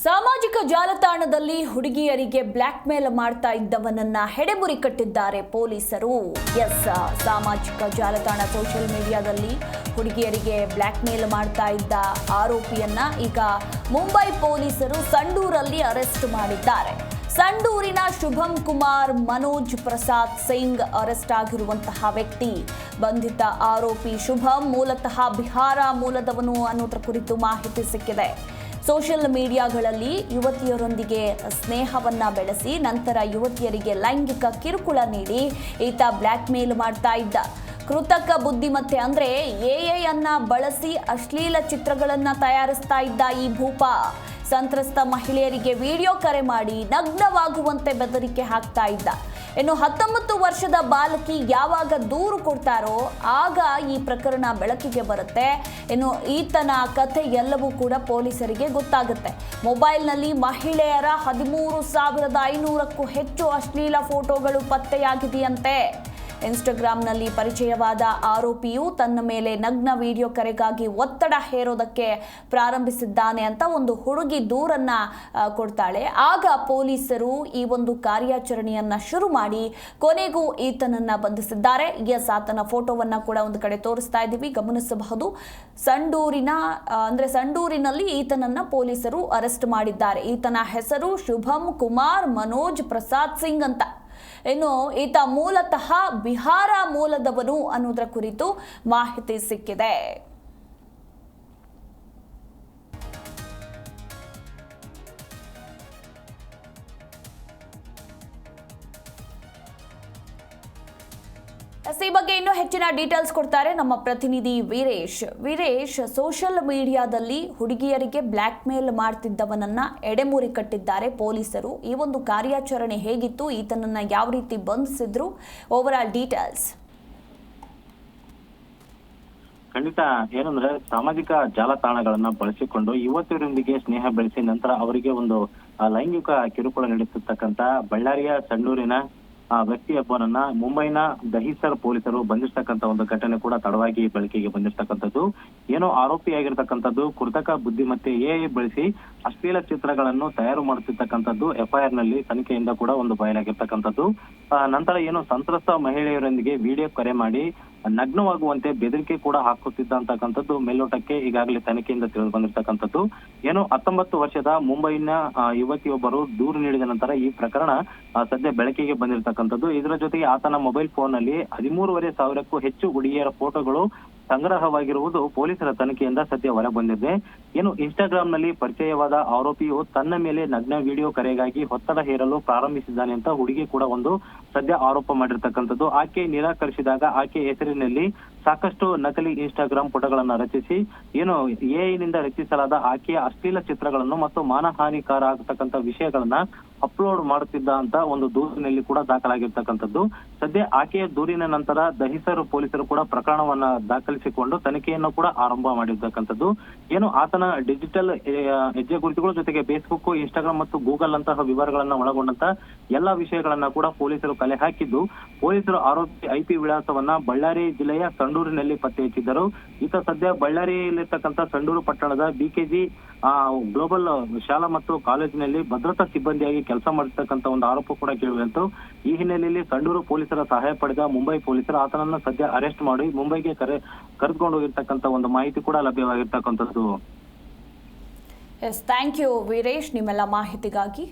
ಸಾಮಾಜಿಕ ಜಾಲತಾಣದಲ್ಲಿ ಹುಡುಗಿಯರಿಗೆ ಬ್ಲ್ಯಾಕ್ ಮೇಲ್ ಮಾಡ್ತಾ ಇದ್ದವನನ್ನ ಹೆಡೆಬುರಿ ಕಟ್ಟಿದ್ದಾರೆ ಪೊಲೀಸರು. ಎಸ್, ಸಾಮಾಜಿಕ ಜಾಲತಾಣ ಸೋಷಿಯಲ್ ಮೀಡಿಯಾದಲ್ಲಿ ಹುಡುಗಿಯರಿಗೆ ಬ್ಲ್ಯಾಕ್ ಮೇಲ್ ಮಾಡ್ತಾ ಇದ್ದ ಆರೋಪಿಯನ್ನ ಈಗ ಮುಂಬೈ ಪೊಲೀಸರು ಸಂಡೂರಲ್ಲಿ ಅರೆಸ್ಟ್ ಮಾಡಿದ್ದಾರೆ. ಸಂಡೂರಿನ ಶುಭಂ ಕುಮಾರ್, ಮನೋಜ್ ಪ್ರಸಾದ್ ಸಿಂಗ್ ಅರೆಸ್ಟ್ ಆಗಿರುವಂತಹ ವ್ಯಕ್ತಿ. ಬಂಧಿತ ಆರೋಪಿ ಶುಭಂ ಮೂಲತಃ ಬಿಹಾರ ಮೂಲದವನು ಅನ್ನೋದ್ರ ಕುರಿತು ಮಾಹಿತಿ ಸಿಕ್ಕಿದೆ. ಸೋಷಿಯಲ್ ಮೀಡಿಯಾಗಳಲ್ಲಿ ಯುವತಿಯರೊಂದಿಗೆ ಸ್ನೇಹವನ್ನ ಬೆಳೆಸಿ ನಂತರ ಯುವತಿಯರಿಗೆ ಲೈಂಗಿಕ ಕಿರುಕುಳ ನೀಡಿ ಈತ ಬ್ಲ್ಯಾಕ್ ಮೇಲ್ ಮಾಡ್ತಾ ಇದ್ದ. ಕೃತಕ ಬುದ್ಧಿಮತ್ತೆ ಅಂದ್ರೆ ಎಐ ಅನ್ನ ಬಳಸಿ ಅಶ್ಲೀಲ ಚಿತ್ರಗಳನ್ನ ತಯಾರಿಸ್ತಾ ಇದ್ದ ಈ ಭೂಪ. ಸಂತ್ರಸ್ತ ಮಹಿಳೆಯರಿಗೆ ವಿಡಿಯೋ ಕರೆ ಮಾಡಿ ನಗ್ನವಾಗುವಂತೆ ಬೆದರಿಕೆ ಹಾಕ್ತಾ ಇದ್ದ. ಇನ್ನು ಹತ್ತೊಂಬತ್ತು ವರ್ಷದ ಬಾಲಕಿ ಯಾವಾಗ ದೂರು ಕೊಡ್ತಾರೋ ಆಗ ಈ ಪ್ರಕರಣ ಬೆಳಕಿಗೆ ಬರುತ್ತೆ. ಇನ್ನು ಈತನ ಕಥೆ ಎಲ್ಲವೂ ಕೂಡ ಪೊಲೀಸರಿಗೆ ಗೊತ್ತಾಗುತ್ತೆ. ಮೊಬೈಲ್ನಲ್ಲಿ ಮಹಿಳೆಯರ ಹದಿಮೂರು ಸಾವಿರದ ಐನೂರಕ್ಕೂ ಹೆಚ್ಚು ಅಶ್ಲೀಲ ಫೋಟೋಗಳು ಪತ್ತೆಯಾಗಿದೆಯಂತೆ. ಇನ್ಸ್ಟಾಗ್ರಾಂನಲ್ಲಿ ಪರಿಚಯವಾದ ಆರೋಪಿಯು ತನ್ನ ಮೇಲೆ ನಗ್ನ ವಿಡಿಯೋ ಕರೆಗಾಗಿ ಒತ್ತಡ ಹೇರೋದಕ್ಕೆ ಪ್ರಾರಂಭಿಸಿದ್ದಾನೆ ಅಂತ ಒಂದು ಹುಡುಗಿ ದೂರನ್ನ ಕೊಡ್ತಾಳೆ. ಆಗ ಪೊಲೀಸರು ಈ ಒಂದು ಕಾರ್ಯಾಚರಣೆಯನ್ನ ಶುರು ಮಾಡಿ ಕೊನೆಗೂ ಈತನನ್ನ ಬಂಧಿಸಿದ್ದಾರೆ. ಎಸ್, ಆತನ ಫೋಟೋವನ್ನ ಕೂಡ ಒಂದು ಕಡೆ ತೋರಿಸ್ತಾ ಇದ್ದೀವಿ. ಗಮನಿಸಬಹುದು, ಸಂಡೂರಿನ ಅಂದ್ರೆ ಸಂಡೂರಿನಲ್ಲಿ ಈತನನ್ನ ಪೊಲೀಸರು ಅರೆಸ್ಟ್ ಮಾಡಿದ್ದಾರೆ. ಈತನ ಹೆಸರು ಶುಭಂ ಕುಮಾರ್ ಮನೋಜ್ ಪ್ರಸಾದ್ ಸಿಂಗ್ ಅಂತ. ಇನ್ನು ಈತ ಮೂಲತಃ ಬಿಹಾರ ಮೂಲದವನು ಅನ್ನೋದರ ಕುರಿತು ಮಾಹಿತಿ ಸಿಕ್ಕಿದೆ. ಈ ಬಗ್ಗೆ ಇನ್ನೂ ಹೆಚ್ಚಿನ ಡೀಟೇಲ್ಸ್ ಕೊಡ್ತಾರೆ ನಮ್ಮ ಪ್ರತಿನಿಧಿ ವೀರೇಶ್. ವೀರೇಶ್ ಸೋಷಿಯಲ್ ಮೀಡಿಯಾದಲ್ಲಿ ಹುಡುಗಿಯರಿಗೆ ಬ್ಲ್ಯಾಕ್ ಮೇಲ್ ಮಾಡ್ತಿದ್ದವನನ್ನ ಎಡೆಮೂರಿ ಕಟ್ಟಿದ್ದಾರೆ ಪೊಲೀಸರು. ಈ ಒಂದು ಕಾರ್ಯಾಚರಣೆ ಹೇಗಿತ್ತು? ಈತನನ್ನ ಯಾವ ರೀತಿ ಬಂಧಿಸಿದ್ರು? Over all details. ಖಂಡಿತ, ಏನಂದ್ರೆ ಸಾಮಾಜಿಕ ಜಾಲತಾಣಗಳನ್ನ ಬಳಸಿಕೊಂಡು ಯುವತಿಯರೊಂದಿಗೆ ಸ್ನೇಹ ಬೆಳೆಸಿ ನಂತರ ಅವರಿಗೆ ಒಂದು ಲೈಂಗಿಕ ಕಿರುಕುಳ ನೀಡುತ್ತಿರ್ತಕ್ಕಂತ ಬಳ್ಳಾರಿಯ ಸಂಡೂರಿನ ಆ, ವ್ಯಕ್ತಿಯೊಬ್ಬನನ್ನ ಮುಂಬೈನ ದಹಿಸರ್ ಪೊಲೀಸರು ಬಂಧಿಸ್ತಕ್ಕಂತ ಒಂದು ಘಟನೆ ಕೂಡ ತಡವಾಗಿ ಬೆಳಕಿಗೆ ಬಂದಿರತಕ್ಕಂಥದ್ದು. ಏನೋ ಆರೋಪಿಯಾಗಿರ್ತಕ್ಕಂಥದ್ದು ಕೃತಕ ಬುದ್ಧಿಮತ್ತೆ ಎ ಬಳಸಿ ಅಶ್ಲೀಲ ಚಿತ್ರಗಳನ್ನು ತಯಾರು ಮಾಡುತ್ತಿರ್ತಕ್ಕಂಥದ್ದು ಎಫ್ಐಆರ್ನಲ್ಲಿ ತನಿಖೆಯಿಂದ ಕೂಡ ಒಂದು ಬಯಲಾಗಿರ್ತಕ್ಕಂಥದ್ದು. ನಂತರ ಏನು ಸಂತ್ರಸ್ತ ಮಹಿಳೆಯರೊಂದಿಗೆ ವಿಡಿಯೋ ಕರೆ ಮಾಡಿ ನಗ್ನವಾಗುವಂತೆ ಬೆದರಿಕೆ ಕೂಡ ಹಾಕುತ್ತಿದ್ದ ಅಂತಕ್ಕಂಥದ್ದು ಮೇಲ್ನೋಟಕ್ಕೆ ಈಗಾಗಲೇ ತನಿಖೆಯಿಂದ ತಿಳಿದು ಬಂದಿರತಕ್ಕಂಥದ್ದು. ಏನು ಹತ್ತೊಂಬತ್ತು ವರ್ಷದ ಮುಂಬೈನ ಯುವತಿಯೊಬ್ಬರು ದೂರು ನೀಡಿದ ನಂತರ ಈ ಪ್ರಕರಣ ಸದ್ಯ ಬೆಳಕಿಗೆ ಬಂದಿರತಕ್ಕಂಥದ್ದು. ಇದರ ಜೊತೆಗೆ ಆತನ ಮೊಬೈಲ್ ಫೋನ್ನಲ್ಲಿ ಹದಿಮೂರುವರೆ ಸಾವಿರಕ್ಕೂ ಹೆಚ್ಚು ಹುಡುಗಿಯರ ಫೋಟೋಗಳು ಸಂಗ್ರಹವಾಗಿರುವುದು ಪೊಲೀಸರ ತನಿಖೆಯಿಂದ ಸದ್ಯ ಹೊರಬಂದಿದೆ. ಏನು ಇನ್ಸ್ಟಾಗ್ರಾಮ್ನಲ್ಲಿ ಪರಿಚಯವಾದ ಆರೋಪಿಯು ತನ್ನ ಮೇಲೆ ನಗ್ನ ವಿಡಿಯೋ ಕರೆಗಾಗಿ ಒತ್ತಡ ಹೇರಲು ಪ್ರಾರಂಭಿಸಿದ್ದಾನೆ ಅಂತ ಹುಡುಗಿ ಕೂಡ ಒಂದು ಸದ್ಯ ಆರೋಪ ಮಾಡಿರ್ತಕ್ಕಂಥದ್ದು. ಆಕೆ ನಿರಾಕರಿಸಿದಾಗ ಆಕೆ ಹೆಸರಿನಲ್ಲಿ ಸಾಕಷ್ಟು ನಕಲಿ ಇನ್ಸ್ಟಾಗ್ರಾಮ್ ಪುಟಗಳನ್ನ ರಚಿಸಿ, ಏನು ಎಐನಿಂದ ರಚಿಸಲಾದ ಆಕೆಯ ಅಶ್ಲೀಲ ಚಿತ್ರಗಳನ್ನು ಮತ್ತು ಮಾನಹಾನಿಕಾರ ಆಗತಕ್ಕಂತ ವಿಷಯಗಳನ್ನ ಅಪ್ಲೋಡ್ ಮಾಡುತ್ತಿದ್ದ ಅಂತ ಒಂದು ದೂರಿನಲ್ಲಿ ಕೂಡ ದಾಖಲಾಗಿರ್ತಕ್ಕಂಥದ್ದು. ಸದ್ಯ ಆಕೆಯ ದೂರಿನ ನಂತರ ದಹಿಸರು ಪೊಲೀಸರು ಕೂಡ ಪ್ರಕರಣವನ್ನ ದಾಖಲಿಸಿಕೊಂಡು ತನಿಖೆಯನ್ನು ಕೂಡ ಆರಂಭ ಮಾಡಿರ್ತಕ್ಕಂಥದ್ದು. ಏನು ಆತನ ಡಿಜಿಟಲ್ ಹೆಜ್ಜೆ ಗುರುತುಗಳ ಜೊತೆಗೆ ಫೇಸ್ಬುಕ್ ಇನ್ಸ್ಟಾಗ್ರಾಮ್ ಮತ್ತು ಗೂಗಲ್ ಅಂತಹ ವಿವರಗಳನ್ನ ಒಳಗೊಂಡಂತ ಎಲ್ಲಾ ವಿಷಯಗಳನ್ನ ಕೂಡ ಪೊಲೀಸರು ಕಲೆ ಹಾಕಿದ್ದು. ಪೊಲೀಸರು ಆರೋಪಿ ಐಪಿ ವಿಳಾಸವನ್ನ ಬಳ್ಳಾರಿ ಜಿಲ್ಲೆಯ ಸಂಡೂರಿನಲ್ಲಿ ಪತ್ತೆ ಹಚ್ಚಿದ್ದರು. ಈತ ಸದ್ಯ ಬಳ್ಳಾರಿಯಲ್ಲಿರ್ತಕ್ಕಂಥ ಸಂಡೂರು ಪಟ್ಟಣದ ಬಿಕೆಜಿ ಗ್ಲೋಬಲ್ ಶಾಲಾ ಮತ್ತು ಕಾಲೇಜಿನಲ್ಲಿ ಭದ್ರತಾ ಸಿಬ್ಬಂದಿಯಾಗಿ ಕೆಲಸ ಮಾಡಿರ್ತಕ್ಕಂಥ ಒಂದು ಆರೋಪ ಕೂಡ ಕೇಳಿಬಂತು. ಈ ಹಿನ್ನೆಲೆಯಲ್ಲಿ ಸಂಡೂರು ಪೊಲೀಸರ ಸಹಾಯ ಪಡೆದ ಮುಂಬೈ ಪೊಲೀಸರು ಆತನನ್ನ ಸದ್ಯ ಅರೆಸ್ಟ್ ಮಾಡಿ ಮುಂಬೈಗೆ ಕರೆ, ಕರೆದುಕೊಂಡು ಹೋಗಿರ್ತಕ್ಕಂಥ ಒಂದು ಮಾಹಿತಿ ಕೂಡ ಲಭ್ಯವಾಗಿರ್ತಕ್ಕಂಥದ್ದು. ಎಸ್ ಥ್ಯಾಂಕ್ ಯು ವೀರೇಶ್ ನಿಮ್ಮೆಲ್ಲ ಮಾಹಿತಿಗಾಗಿ